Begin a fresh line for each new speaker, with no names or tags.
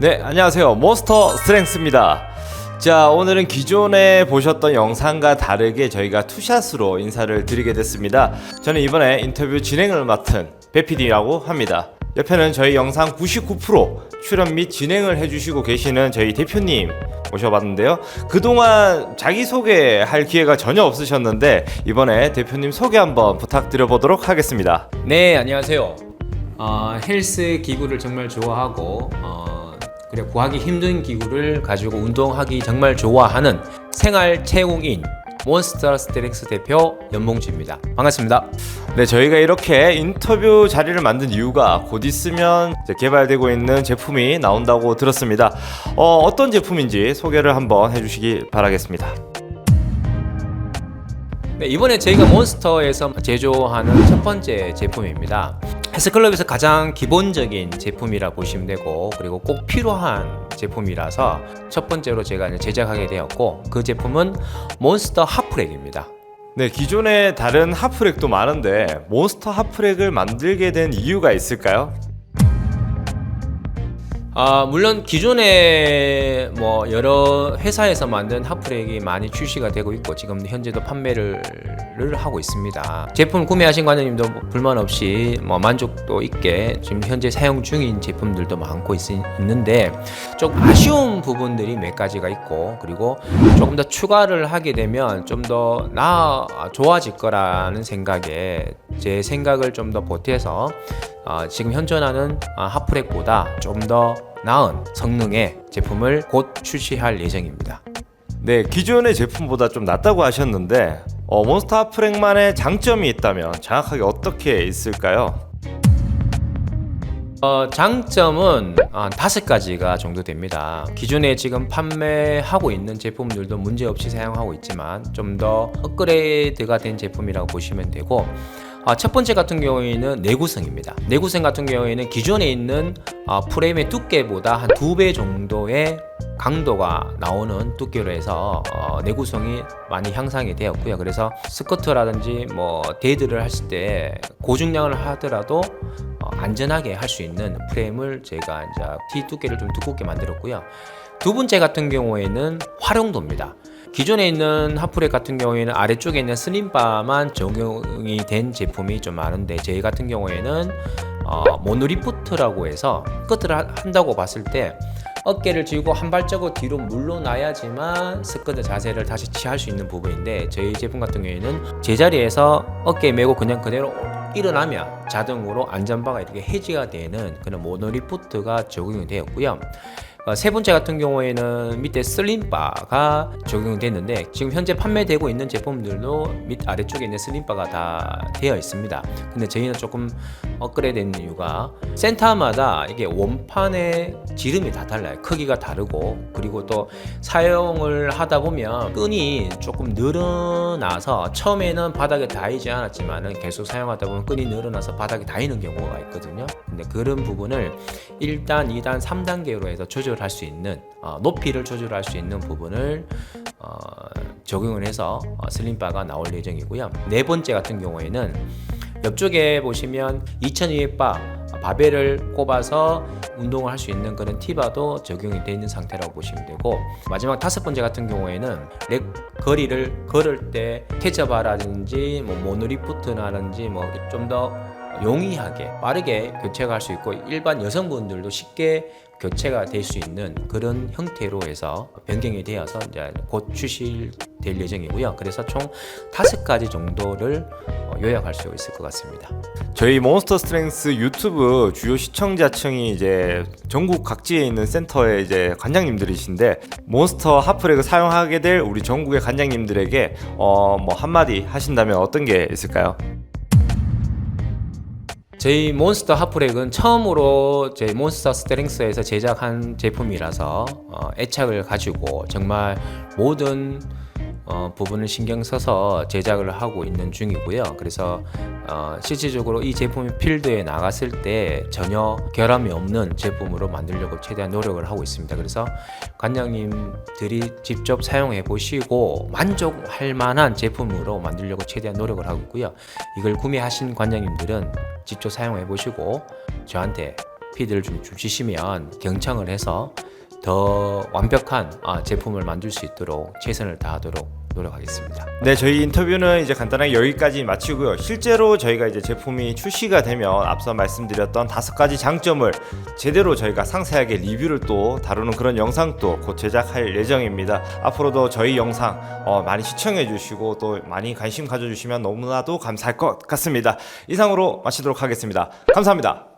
네, 안녕하세요. 몬스터 스트렝스입니다. 자, 오늘은 기존에 보셨던 영상과 다르게 저희가 투샷으로 인사를 드리게 됐습니다. 저는 이번에 인터뷰 진행을 맡은 배피디라고 합니다. 옆에는 저희 영상 99% 출연 및 진행을 해주시고 계시는 저희 대표님 모셔봤는데요. 그동안 자기소개할 기회가 전혀 없으셨는데 이번에 대표님 소개 한번 부탁드려보도록 하겠습니다.
네, 안녕하세요. 어, 헬스 기구를 정말 좋아하고 어, 그래 구하기 힘든 기구를 가지고 운동하기 정말 좋아하는 생활 채공인 몬스터 스트렉스 대표 연봉주입니다. 반갑습니다.
네, 저희가 이렇게 인터뷰 자리를 만든 이유가 곧 있으면 개발되고 있는 제품이 나온다고 들었습니다. 어, 어떤 제품인지 소개를 한번 해주시기 바라겠습니다.
네, 이번에 저희가 몬스터에서 제조하는 첫 번째 제품입니다. 헬스클럽에서 가장 기본적인 제품이라 보시면 되고 그리고 꼭 필요한 제품이라서 첫 번째로 제가 제작하게 되었고 그 제품은 몬스터 하프렉입니다.
네, 기존에 다른 핫프렉도 많은데 몬스터 핫프렉을 만들게 된 이유가 있을까요?
아 물론 기존에 뭐 여러 회사에서 만든 핫프렉이 많이 출시가 되고 있고 지금 현재도 판매를 를 하고 있습니다. 제품 구매하신 관장님도 뭐 불만 없이 뭐 만족도 있게 지금 현재 사용 중인 제품들도 많고 있, 있는데 좀 아쉬운 부분들이 몇 가지가 있고 그리고 조금 더 추가를 하게 되면 좀 더나 좋아질 거라는 생각에 제 생각을 좀 더 보태서 어, 지금 현존하는 어, 핫프렉보다 좀 더 나은 성능의 제품을 곧 출시할 예정입니다.
네, 기존의 제품보다 좀 낫다고 하셨는데 어, 몬스터 핫프렉만의 장점이 있다면 정확하게 어떻게 있을까요?
어, 장점은 어, 다섯 가지가 정도 됩니다. 기존에 지금 판매하고 있는 제품들도 문제없이 사용하고 있지만 좀 더 업그레이드가 된 제품이라고 보시면 되고 아, 첫 번째 같은 경우에는 내구성입니다. 내구성 같은 경우에는 기존에 있는 아, 프레임의 두께보다 한 두 배 정도의 강도가 나오는 두께로 해서 어, 내구성이 많이 향상이 되었고요. 그래서 스쿼트라든지 뭐 데이드를 했을 때 고중량을 하더라도 어, 안전하게 할 수 있는 프레임을 제가 이제 T 두께를 좀 두껍게 만들었고요. 두 번째 같은 경우에는 활용도입니다. 기존에 있는 핫프렉 같은 경우에는 아래쪽에 있는 슬림바만 적용이 된 제품이 좀 많은데 저희 같은 경우에는 어, 모노리프트라고 해서 스쿼트를 하- 한다고 봤을 때 어깨를 쥐고 한 발자국 뒤로 물러나야지만 스쿼트 자세를 다시 취할 수 있는 부분인데 저희 제품 같은 경우에는 제자리에서 어깨 메고 그냥 그대로 일어나면 자동으로 안전바가 이렇게 해지가 되는 그런 모노리프트가 적용이 되었고요. 어, 세 번째 같은 경우에는 밑에 슬림바가 적용됐는데 지금 현재 판매되고 있는 제품들도 밑 아래쪽에 있는 슬림바가 다 되어 있습니다. 근데 저희는 조금 업그레이드된 이유가 센터마다 이게 원판의 지름이 다 달라요. 크기가 다르고 그리고 또 사용을 하다 보면 끈이 조금 늘어나서 처음에는 바닥에 닿이지 않았지만은 계속 사용하다 보면 끈이 늘어나서 바닥에 닿이는 경우가 있거든요. 근데 그런 부분을 1단, 2단, 3단계로 해서 조절 할 수 있는 어, 높이를 조절할 수 있는 부분을 어, 적용을 해서 어, 슬림바가 나올 예정이고요. 네 번째 같은 경우에는 옆쪽에 보시면 2200바 바벨을 꼽아서 운동을 할 수 있는 그런 티바도 적용이 되어 있는 상태라고 보시면 되고 마지막 다섯 번째 같은 경우에는 렉 거리를 걸을 때 캐쳐바라든지 뭐 모노리프트라든지 뭐 좀더 용이하게 빠르게 교체가 할 수 있고 일반 여성분들도 쉽게 교체가 될 수 있는 그런 형태로 해서 변경이 되어서 이제 곧 출시될 예정이고요. 그래서 총 다섯 가지 정도를 어, 요약할 수 있을 것 같습니다.
저희 몬스터 스트렝스 유튜브 주요 시청자층이 이제 전국 각지에 있는 센터의 이제 관장님들이신데 몬스터 핫프렉을 사용하게 될 우리 전국의 관장님들에게 어 뭐 한마디 하신다면 어떤 게 있을까요?
저희 몬스터 핫프렉은 처음으로 저희 몬스터 스트렝스에서 제작한 제품이라서 어, 애착을 가지고 정말 모든 어, 부분을 신경 써서 제작을 하고 있는 중이고요. 그래서 어, 실질적으로 이 제품이 필드에 나갔을 때 전혀 결함이 없는 제품으로 만들려고 최대한 노력을 하고 있습니다. 그래서 관장님들이 직접 사용해 보시고 만족할 만한 제품으로 만들려고 최대한 노력을 하고 있고요. 이걸 구매하신 관장님들은 직접 사용해 보시고 저한테 피드를 좀, 좀 주시면 경청을 해서 더 완벽한 아, 제품을 만들 수 있도록 최선을 다하도록 노력하겠습니다.
네, 저희 인터뷰는 이제 간단하게 여기까지 마치고요. 실제로 저희가 이제 제품이 출시가 되면 앞서 말씀드렸던 다섯 가지 장점을 제대로 저희가 상세하게 리뷰를 또 다루는 그런 영상도 곧 제작할 예정입니다. 앞으로도 저희 영상 어, 많이 시청해 주시고 또 많이 관심 가져주시면 너무나도 감사할 것 같습니다. 이상으로 마치도록 하겠습니다. 감사합니다.